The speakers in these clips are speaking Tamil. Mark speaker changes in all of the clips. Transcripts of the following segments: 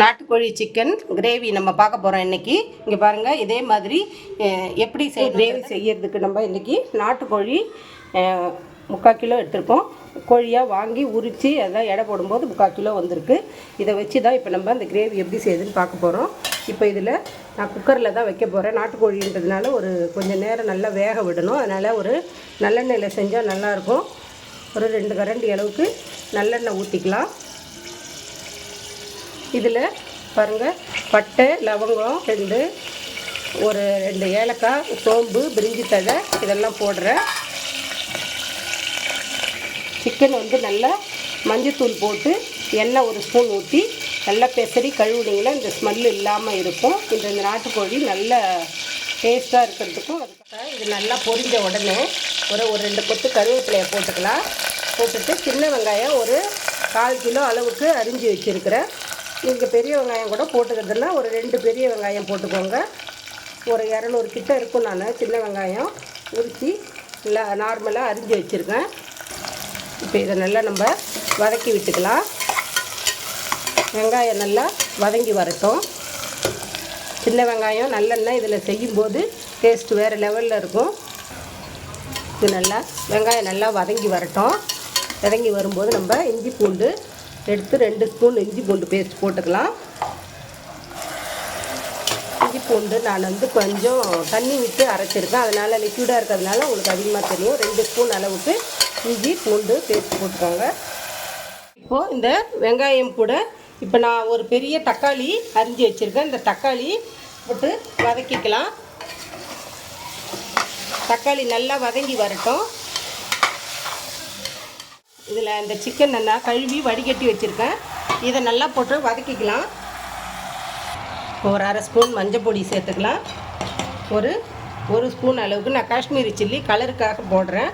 Speaker 1: நாட்டுக்கோழி சிக்கன் கிரேவி நம்ம பார்க்க போகிறோம் இன்னைக்கு. இங்கே பாருங்கள் இதே மாதிரி எப்படி செய் கிரேவி செய்யறதுக்கு நம்ம இன்றைக்கி நாட்டுக்கோழி முக்கால் கிலோ எடுத்திருக்கோம். கோழியாக வாங்கி உரித்து அதெல்லாம் எடை போடும்போது முக்கால் கிலோ வந்திருக்கு. இதை வச்சு தான் இப்போ நம்ம அந்த கிரேவி எப்படி செய்யுதுன்னு பார்க்க போகிறோம் இப்போ இதில் நான் குக்கரில் தான் வைக்க போகிறேன் நாட்டுக்கோழின்றதுனால ஒரு கொஞ்சம் நேரம் நல்லா வேக விடணும். அதனால் ஒரு நல்லெண்ணெயில் செஞ்சால் நல்லாயிருக்கும் ஒரு ரெண்டு கரண்டி அளவுக்கு நல்லெண்ணெய் ஊற்றிக்கலாம் இதில் பாருங்கள் பட்டை லவங்கம் ரெண்டு ஒரு ரெண்டு ஏலக்காய் சோம்பு பிரிஞ்சி தழை இதெல்லாம் போடுறேன். சிக்கன் வந்து நல்லா மஞ்சத்தூள் போட்டு எண்ணெய் ஒரு ஸ்பூன் ஊற்றி நல்லா பெசரி கழுவுனீங்கன்னா இந்த ஸ்மெல் இல்லாமல் இருக்கும். இந்த இந்த நாட்டுக்கோழி நல்ல டேஸ்ட்டாக இருக்கிறதுக்கும் அதுக்காக இது நல்லா பொரிஞ்ச உடனே ஒரு ஒரு ரெண்டு கொத்து கருவேப்பிலையை போட்டுக்கலாம். போட்டுட்டு சின்ன வெங்காயம் ஒரு கால் கிலோ அளவுக்கு அரிஞ்சு வச்சுருக்கிறேன். நீங்கள் பெரிய வெங்காயம் கூட போட்டுக்கிறதுனா ஒரு ரெண்டு பெரிய வெங்காயம் போட்டுக்கோங்க. ஒரு இரநூறு கிட்ட இருக்கும் நான் சின்ன வெங்காயம் உரித்து நல்லா நார்மலாக அரிஞ்சு வச்சுருக்கேன். இப்போ இதை நல்லா நம்ம வதக்கி விட்டுக்கலாம். வெங்காயம் நல்லா வதங்கி வரட்டும். சின்ன வெங்காயம் நல்லெண்ணெய் இதில் செய்யும்போது டேஸ்ட் வேறு லெவலில் இருக்கும். இது நல்லா வெங்காயம் நல்லா வதங்கி வரட்டும். வதங்கி வரும்போது நம்ம இஞ்சி பூண்டு எடுத்து ரெண்டு ஸ்பூன் இஞ்சி பூண்டு பேஸ்ட் போட்டுக்கலாம். இஞ்சி பூண்டு நான் வந்து கொஞ்சம் தண்ணி விட்டு அரைச்சிருக்கேன். அதனால் லிக்விடாக இருக்கிறதுனால உங்களுக்கு அதிகமாக தெரியும். ரெண்டு ஸ்பூன் அளவுக்கு இஞ்சி பூண்டு பேஸ்ட் போட்டுக்கோங்க. இப்போது இந்த வெங்காயம் கூட இப்போ நான் ஒரு பெரிய தக்காளி அரிஞ்சு வச்சுருக்கேன். இந்த தக்காளி போட்டு வதக்கிக்கலாம். தக்காளி நல்லா வதங்கி வரட்டும். இதில் இந்த சிக்கன் நல்லா கழுவி வடிகட்டி வச்சுருக்கேன். இதை நல்லா போட்டு வதக்கிக்கலாம். ஒரு அரை ஸ்பூன் மஞ்சள் பொடி சேர்த்துக்கலாம். ஒரு ஒரு ஸ்பூன் அளவுக்கு நான் காஷ்மீரி சில்லி கலருக்காக போடுறேன்.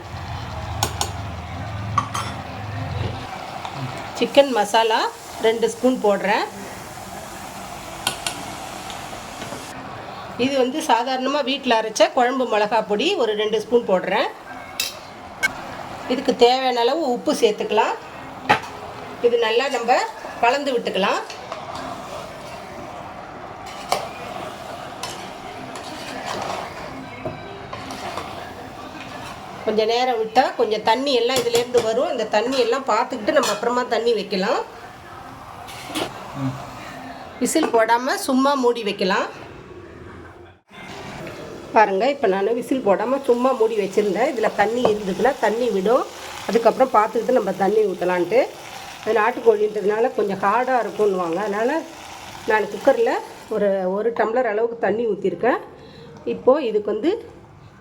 Speaker 1: சிக்கன் மசாலா ரெண்டு ஸ்பூன் போடுறேன். இது வந்து சாதாரணமாக வீட்டில் அரைச்ச குழம்பு மிளகா பொடி ஒரு ரெண்டு ஸ்பூன் போடுறேன். இதுக்கு தேவையான அளவு உப்பு சேர்த்துக்கலாம். இது நல்லா நம்ம கலந்து விட்டுக்கலாம். கொஞ்சம் நேரம் விட்டால் கொஞ்சம் தண்ணி எல்லாம் இதுலேருந்து வரும். இந்த தண்ணி எல்லாம் பார்த்துக்கிட்டு நம்ம அப்புறமா தண்ணி வைக்கலாம். விசில் போடாமல் சும்மா மூடி வைக்கலாம். பாருங்கள் இப்போ நான் விசில் போடாமல் சும்மா மூடி வச்சுருந்தேன். இதில் தண்ணி இருந்ததுன்னா தண்ணி விடும். அதுக்கப்புறம் பார்த்துக்கிட்டு நம்ம தண்ணி ஊற்றலான்ட்டு அது நாட்டுக்கோழின்றதுனால கொஞ்சம் ஹார்டாக இருக்கும்னுவாங்க. அதனால் நான் குக்கரில் ஒரு ஒரு டம்ளர் அளவுக்கு தண்ணி ஊற்றிருக்கேன் இப்போது இதுக்கு வந்து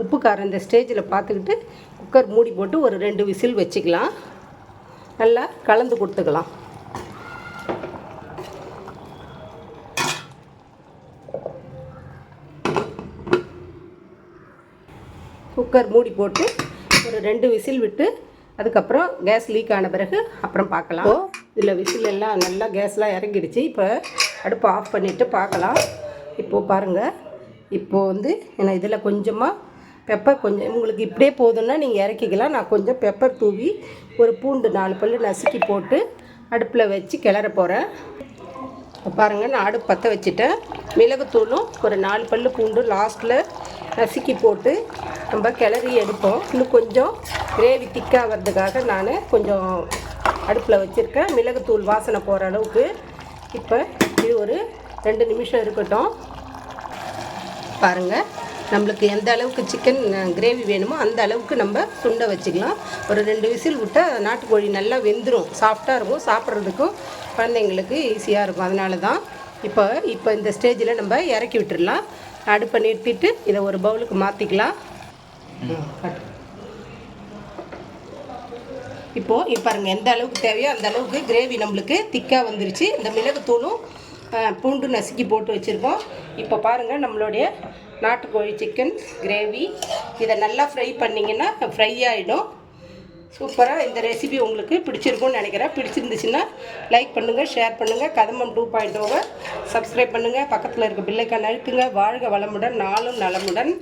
Speaker 1: உப்பு காரம் இந்த ஸ்டேஜில் பார்த்துக்கிட்டு குக்கர் மூடி போட்டு ஒரு ரெண்டு விசில் வச்சுக்கலாம். நல்லா கலந்து கொடுத்துக்கலாம். குக்கர் மூடி போட்டு ஒரு ரெண்டு விசில் விட்டு அதுக்கப்புறம் கேஸ் லீக் ஆன பிறகு அப்புறம் பார்க்கலாம். இதில் விசில் எல்லாம் நல்லா கேஸ்லாம் இறங்கிடுச்சு. இப்போ அடுப்பை ஆஃப் பண்ணிவிட்டு பார்க்கலாம். இப்போது பாருங்கள் இப்போது வந்து நான் இதில் கொஞ்சமாக பெப்பர் கொஞ்சம் உங்களுக்கு இப்படியே போதும்னா நீங்கள் இறக்கிக்கலாம். நான் கொஞ்சம் பெப்பர் தூவி ஒரு பூண்டு நாலு பல்லு நசுக்கி போட்டு அடுப்பில் வச்சு கிளற போகிறேன் பாருங்கள் நான் அடுப்பு பற்ற வச்சுட்டேன். மிளகுத்தூளும் ஒரு நாலு பல்லு பூண்டு லாஸ்ட்டில் நசுக்கி போட்டு நம்ம கிளறி எடுப்போம். இன்னும் கொஞ்சம் கிரேவி திக்காகிறதுக்காக நான் கொஞ்சம் அடுப்பில் வச்சுருக்கேன். மிளகுத்தூள் வாசனை போகிற அளவுக்கு. இப்போ இது ஒரு ரெண்டு நிமிஷம் இருக்கட்டும். பாருங்கள் நம்மளுக்கு எந்த அளவுக்கு சிக்கன் கிரேவி வேணுமோ அந்த அளவுக்கு நம்ம சுண்டை வச்சுக்கலாம். ஒரு ரெண்டு விசில் விட்டால் நாட்டுக்கோழி நல்லா வெந்துடும் சாஃப்டாக இருக்கும். சாப்பிட்றதுக்கும் குழந்தைங்களுக்கு ஈஸியாக இருக்கும். அதனால தான் இப்போ இப்போ இந்த ஸ்டேஜில் நம்ம இறக்கி விட்டுடலாம் அடுப்பை நிறுத்திட்டு இதை ஒரு பவுலுக்கு மாற்றிக்கலாம் இப்போது இப்போ பாருங்கள் எந்த அளவுக்கு தேவையோ அந்த அளவுக்கு கிரேவி நம்மளுக்கு திக்காக வந்துருச்சு. இந்த மிளகுத்தூளும் பூண்டு நசுக்கி போட்டு வச்சுருக்கோம். இப்போ பாருங்கள் நம்மளுடைய நாட்டுக்கோழி சிக்கன் கிரேவி இதை நல்லா ஃப்ரை பண்ணிங்கன்னா ஃப்ரை ஆகிடும் சூப்பராக இந்த ரெசிபி உங்களுக்கு பிடிச்சிருக்கும்னு நினைக்கிறேன். பிடிச்சிருந்துச்சுன்னா லைக் பண்ணுங்கள் ஷேர் பண்ணுங்கள் கதம்பம் டூ பாயிண்ட் ஓவர் சப்ஸ்கிரைப் பண்ணுங்கள் பக்கத்தில் இருக்க பில்லைக்கான அழுத்துங்க. வாழ்க வளமுடன் நாளும் நலமுடன்.